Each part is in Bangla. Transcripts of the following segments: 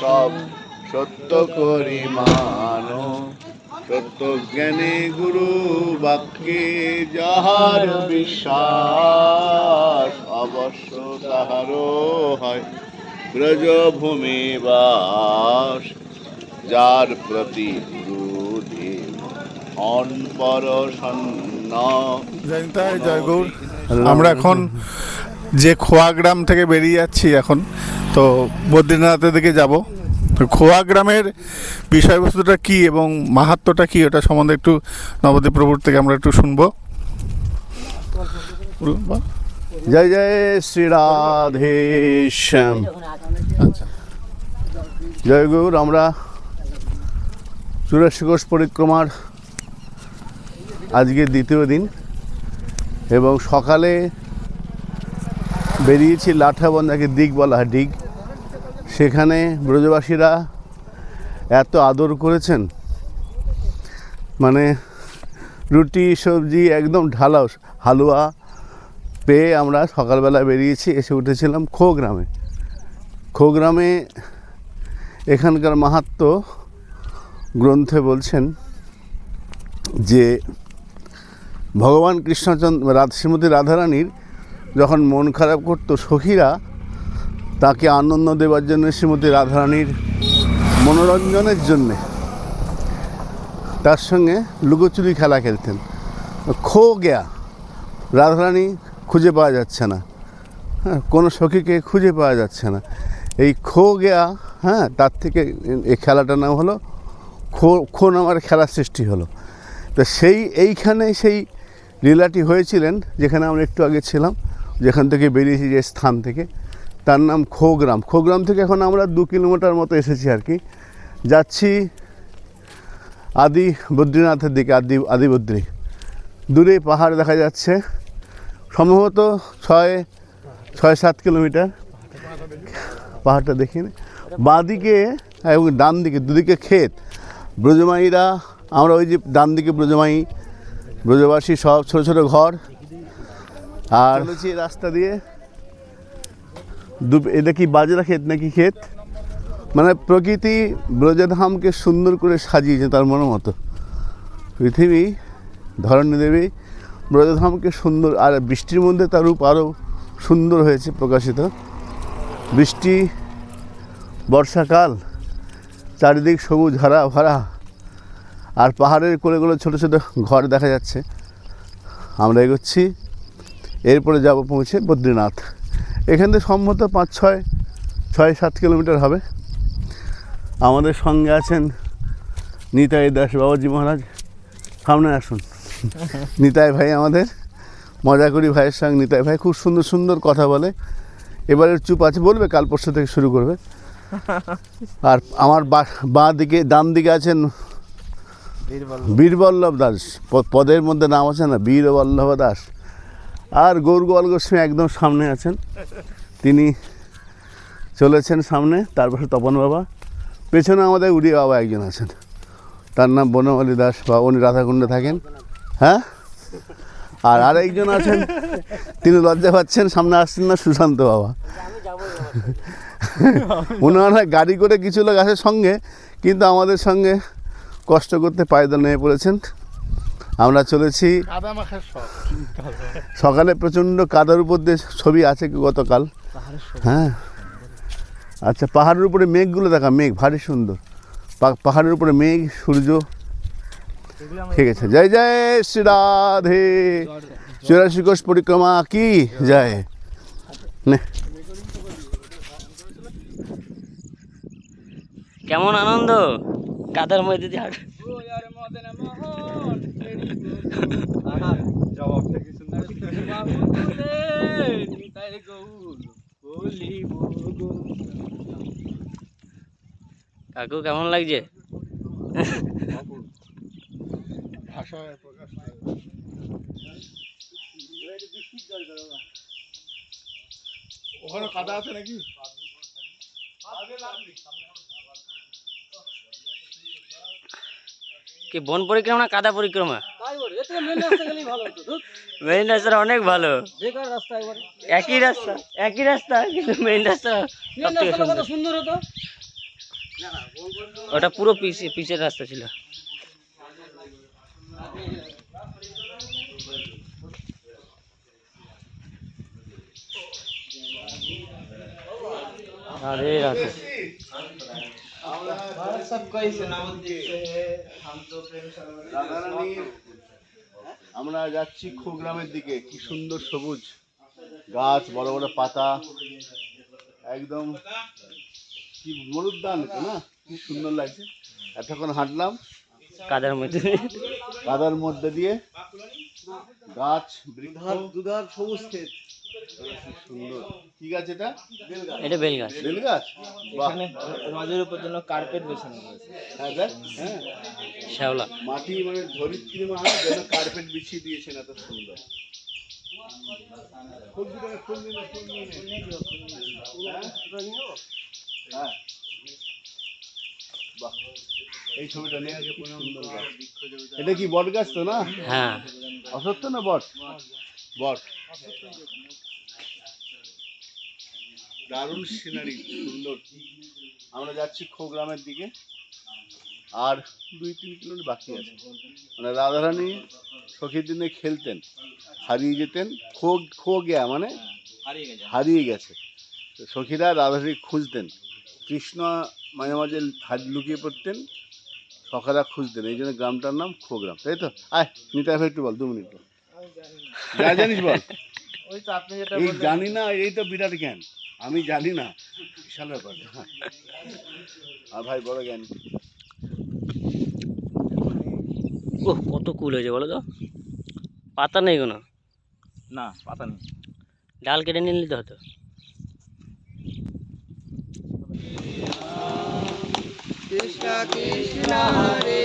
সব সত্য করি মানো। সত্য জ্ঞানী গুরু বাক্যে যাহার বিশ্বাস অবশ্য তাহারও হয়। ব্রজভূমি বাস যার প্রতি আমরা এখন যে খোয়াগ্রাম থেকে বেরিয়ে যাচ্ছি এখন তো বদ্রীনাথের দিকে যাব। তো খোয়াগ্রামের বিষয়বস্তুটা কি এবং মাহাত্ম্যটা কি ওটা সম্বন্ধে একটু নবদ্বীপ প্রভুর থেকে আমরা একটু শুনব। জয় জয় শ্রী রাধে শ্যাম আচ্ছা। জয় গৌর আমরা চুরাশি কোষ পরিক্রমার আজকে দ্বিতীয় দিন এবং সকালে বেরিয়েছি লাঠাবন যাকে দিক বলা হয়, দিক। সেখানে ব্রজবাসীরা এত আদর করেছেন। মানে রুটি, সবজি একদম ঢালাও হালুয়া পেয়ে আমরা সকালবেলা বেরিয়েছি, এসে উঠেছিলাম খো গ্রামে খো গ্রামে এখানকার মাহাত্ম গ্রন্থে বলছেন যে ভগবান কৃষ্ণচন্দ্র শ্রীমতী রাধারানীর যখন মন খারাপ করতো সখীরা, তাকে আনন্দ দেওয়ার জন্য শ্রীমতী রাধারানীর মনোরঞ্জনের জন্যে তার সঙ্গে লুকোচুরি খেলা খেলতেন। খো গেয়া, রাধারানী খুঁজে পাওয়া যাচ্ছে না। হ্যাঁ কোনো সখীকে খুঁজে পাওয়া যাচ্ছে না। এই খো গেয়া হ্যাঁ তার থেকে এই খেলাটার নাম হলো খো খো নামার খেলার সৃষ্টি হলো। তো সেই, এইখানে সেই লীলাটি হয়েছিলেন, যেখানে আমরা একটু আগে ছিলাম। যেখান থেকে বেরিয়েছি যে স্থান থেকে, তার নাম খোগ্রাম। খোগ্রাম থেকে এখন আমরা দু কিলোমিটার মতো এসেছি আর কি। যাচ্ছি আদি বদ্রীনাথের দিকে, আদি আদি বদ্রী। দূরে পাহাড় দেখা যাচ্ছে। সম্ভবত ছয় ছয় সাত কিলোমিটার। পাহাড়টা দেখিনি বাঁদিকে এবং ডান দিকে দুদিকে ক্ষেত। ব্রজমাইরা, আমরা ওই যে ডান দিকে ব্রজমাই, ব্রজবাসী সব ছোট ছোট ঘর। আর চলেছি রাস্তা দিয়ে। এটা কি বাজরা ক্ষেত নাকি ক্ষেত? মানে প্রকৃতি ব্রজধামকে সুন্দর করে সাজিয়েছে তার মনের মতো। পৃথিবী, ধরণী দেবী ব্রজধামকে সুন্দর আর বৃষ্টির মধ্যে তার রূপ আরও সুন্দর হয়েছে প্রকাশিত। বৃষ্টি, বর্ষাকাল, চারিদিক সবুজ হারা ভরা, আর পাহাড়ের কোলেগুলো ছোটো ছোটো ঘর দেখা যাচ্ছে। আমরা এগোচ্ছি। এরপরে যাব পৌঁছে বদ্রীনাথ। এখান থেকে সম্ভবত পাঁচ ছয় ছয় সাত কিলোমিটার হবে। আমাদের সঙ্গে আছেন নিতাই দাস বাবাজি মহারাজ। সামনে আসুন। নিতাই ভাই আমাদের। মজা করি ভাইয়ের সঙ্গে। নিতাই ভাই খুব সুন্দর সুন্দর কথা বলে। এবারে চুপ আছে বলবে কাল পরশু থেকে শুরু করবে। আর আমার বা- দিকে ডান দিকে আছেন বীরবল্লভ। দাস। পদের মধ্যে নাম আছে না? বীরবল্লভ দাস। আর গৌর গোয়াল গোস্বামী একদম সামনে আছেন। তিনি চলেছেন সামনে তারপরে তপন বাবা। পেছনে আমাদের উড়ি বাবা একজন আছেন। তার নাম বনমালী দাস বা উনি রাধাকুণ্ডে থাকেন। হ্যাঁ? আর আরেকজন আছেন, তিনি লজ্জা পাচ্ছেন, সামনে আসছেন না সুশান্ত বাবা। ওনারা গাড়ি করে কিছু লোক আসে সঙ্গে, কিন্তু আমাদের সঙ্গে কষ্ট করতে পায়দা নিয়ে পড়েছেন। আমরা চলেছি। সকালে প্রচণ্ড কাদার উপর দিয়ে ছবি আছে কি গতকাল? হ্যাঁ। আচ্ছা পাহাড়ের উপরে মেঘগুলো দেখা মেঘ ভারী সুন্দর। পা- পাহাড়ের উপরে মেঘ সূর্য। ঠিক আছে জয় জয় শ্রী রাধে। চুরাশি কোষ পরিক্রমা কি? জয়। নে। কেমন আনন্দ? কাদার মধ্যে দিয়ে কাকু কেমন লাগছে? ওখানে কাদা আছে নাকি? কি বন পরিক্রমা না কাদা পরিক্রমা? মেইন রাস্তা অনেক ভালো। একই রাস্তা একই রাস্তা কিন্তু মেইন রাস্তা সব থেকে সুন্দর। ওটা পুরো পিচ পিচের রাস্তা ছিল। রাধে রাধে রাধারানী আমরা যাচ্ছি খোগ্রামের দিকে। কি সুন্দর সবুজ গাছ বড় বড় পাতা। একদম কি মরুদ্যান না? কি সুন্দর লাগছে। এতক্ষণ হাঁটলাম। কাদার মধ্যে কাদার মধ্যে দিয়ে গাছ দুধার সবুজ ক্ষেত। সুন্দর। কি গাছ এটা? এটা বেল গাছ বেল গাছ বাহ রজের উপর জন্য কার্পেট বেছানো হয়েছে। হ্যাঁ দেখ হ্যাঁ। শ্যাওলা। মাটি মানে ধরিত্রী মা যেন কার্পেট বিছিয়ে দিয়েছেন এত সুন্দর। ফুল দিবে ফুল দিবে, ফুল দিবে। হ্যাঁ? হ্যাঁ। বাহ। এই ছবিটা নিয়ে এটা কি বট গাছ তো না? হ্যাঁ। অসত্য না বট? বট দারুণ সিনারি সুন্দর। আমরা যাচ্ছি খোগ্রামের দিকে। আর দুই তিন কিলোমিটার বাকি আছে। মানে রাধারানী সখীর দিনে খেলতেন হারিয়ে যেতেন। খো খো গিয়া মানে হারিয়ে গেছে। তো সখীরা রাধারানী খুঁজতেন। কৃষ্ণ মাঝে মাঝে হাত লুকিয়ে পড়তেন সখারা খুঁজতেন। এই জন্য গ্রামটার নাম খোগ্রাম তাই তো? আয় নিতাই ভাই একটু বল দু মিনিট বল। যা জানিস বল। ওই তো আপনি যেটা এই জানি না এই তো বিরাট জ্ঞান। আমি জানি না। বিশাল ব্যাপার। আর ভাই বড় জ্ঞান। ও কত কুল হয়েছে বলো তো? পাতা নেই কোনো? না পাতা নেই। ডাল কেটে নিয়ে নিতে হতো? হরে।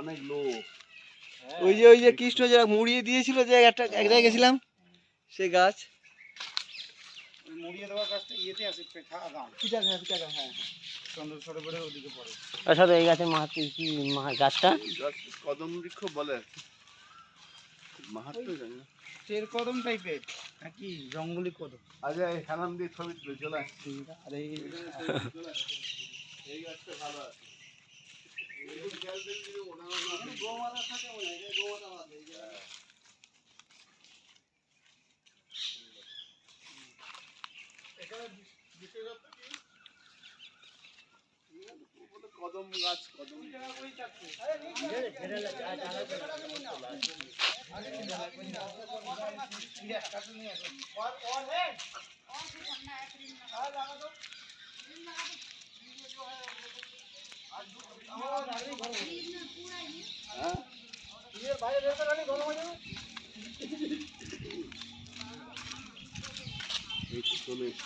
অনেক লোক। ওই যে ওই যে কৃষ্ণ যে মুড়িয়ে দিয়েছিল যে একটা এক জায়গায় গেছিলাম সে গাছ। হ্যাঁ হ্যাঁ। আচ্ছা তো এই গাছের মাহাত্ম কি মা- গাছটা? গাছ কদম বৃক্ষ বলে। মাহাত্ম জানি না। কদম টাইপের নাকি জঙ্গলি কদম? আচ্ছা এই দিয়ে ছবি তুলে চলে আয়। আরে এই গাছটা ভালো আছে। কদম গাছ কদম হ্যাঁ এই তো চলে এসছি বুদ্ধি হুম তবে এখানেও আছে কিছু আগের বছর হ্যাঁ মহন্ত শিবরা বাহ এই তো- এই তো বারান্দা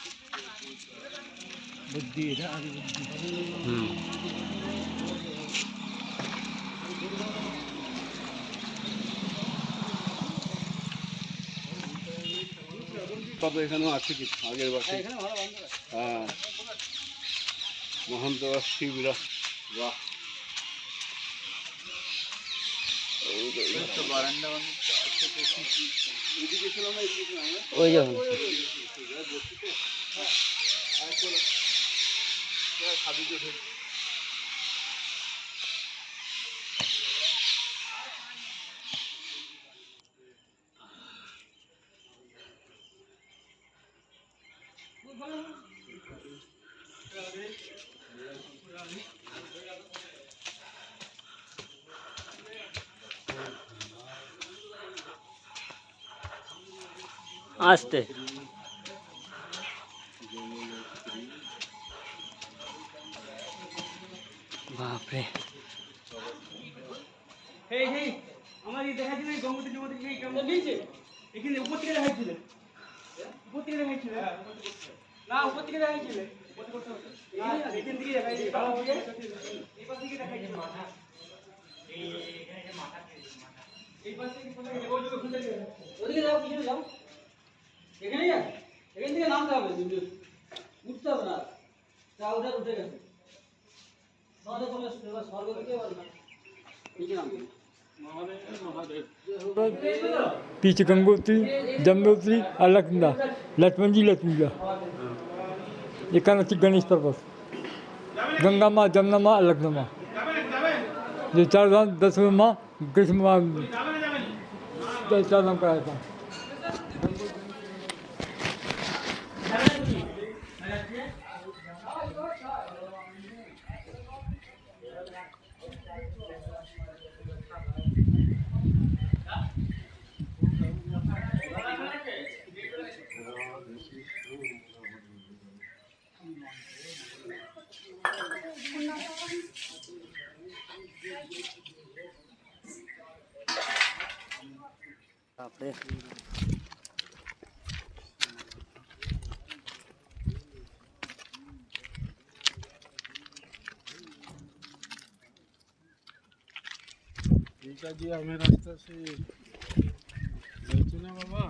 অনেক আছে তো। এদিকে ছিল না, এদিকে ছিল वाह ওই যে Thank you. ধরে। আসতে বাপরে এই এই আমার এই দেখাচ্ছিল এই গঙ্গোত্রী যমুনা এই কেমন নিচে এখানে উপর থেকে দেখাচ্ছিল উপর থেকে দেখাচ্ছিল না উপর থেকে দেখাচ্ছিল না, এখান থেকে দেখাচ্ছিল ভালো হবে এই পাশ থেকে দেখাচ্ছিল এই পাশ থেকে কোথায় গেছে? ওই যে ওখান থেকে। ওদিকে যাও পিছনে যাও এখানে যা এখান থেকে নামতে হবে কিন্তু উঠতে হবে না যা উঠে উঠে গেছে স্বর্গ চলে আসছে, এবার স্বর্গ থেকে এবার নিচে নামবে पीछे गंगोत्री जमुनोत्री अलकनंदा लक्ष्मण जी लक्ष्मीजा एकादशी गणेश पर्वत गंगा माँ जमुना माँ अलकनंदा माँ ये चार धाम दसवें माँ कृष्ण माँ चार धाम कराया था બાપરે जी हमें रास्ता से बेचने बाबा